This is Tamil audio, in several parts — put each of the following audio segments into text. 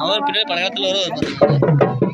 அவர் பின்னாடி பழக்கத்தில் வரும்.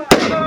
ಮಾಡ್ತಾರೆ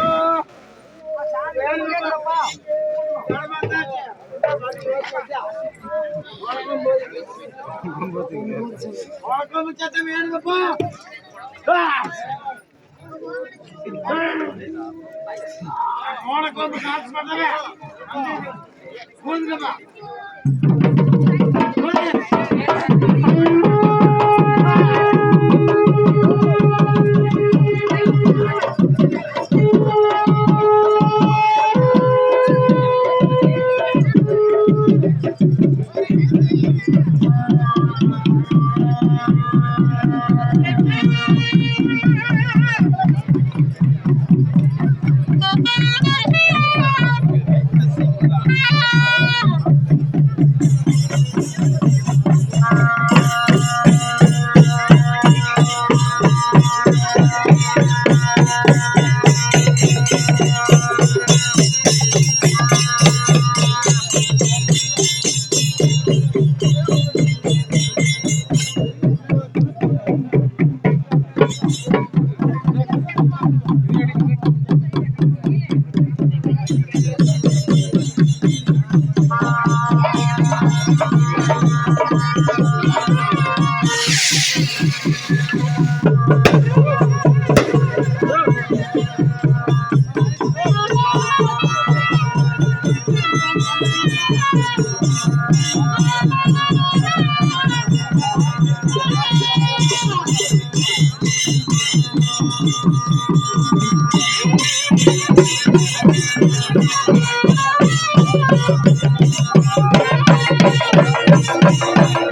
Thank you.